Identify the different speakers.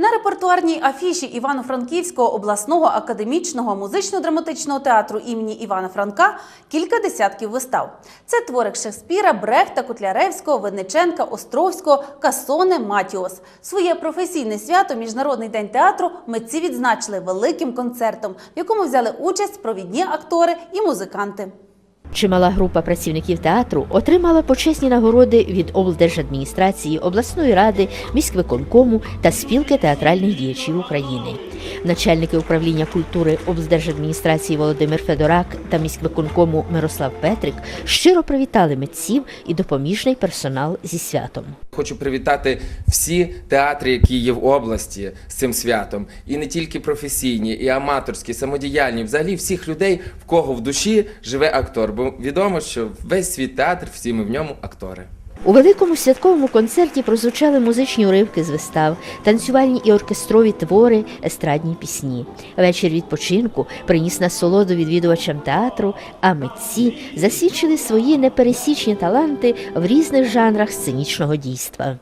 Speaker 1: На репертуарній афіші Івано-Франківського обласного академічного музично-драматичного театру імені Івана Франка кілька десятків вистав. Це твори Шекспіра, Брехта, Котляревського, Винниченка, Островського, Касоне, Матіос. Своє професійне свято Міжнародний день театру митці відзначили великим концертом, в якому взяли участь провідні актори і музиканти.
Speaker 2: Чимала група працівників театру отримала почесні нагороди від облдержадміністрації, обласної ради, міськвиконкому та спілки театральних діячів України. Начальники управління культури облдержадміністрації Володимир Федорак та міськвиконкому Мирослав Петрик щиро привітали митців і допоміжний персонал зі святом.
Speaker 3: Хочу привітати всі театри, які є в області з цим святом, і не тільки професійні, і аматорські, самодіяльні, взагалі всіх людей, в кого в душі живе актор. Бо відомо, що весь світ театр, всі ми в ньому актори.
Speaker 2: У великому святковому концерті прозвучали музичні уривки з вистав, танцювальні і оркестрові твори, естрадні пісні. Вечір відпочинку приніс насолоду відвідувачам театру, а митці засвідчили свої непересічні таланти в різних жанрах сценічного дійства.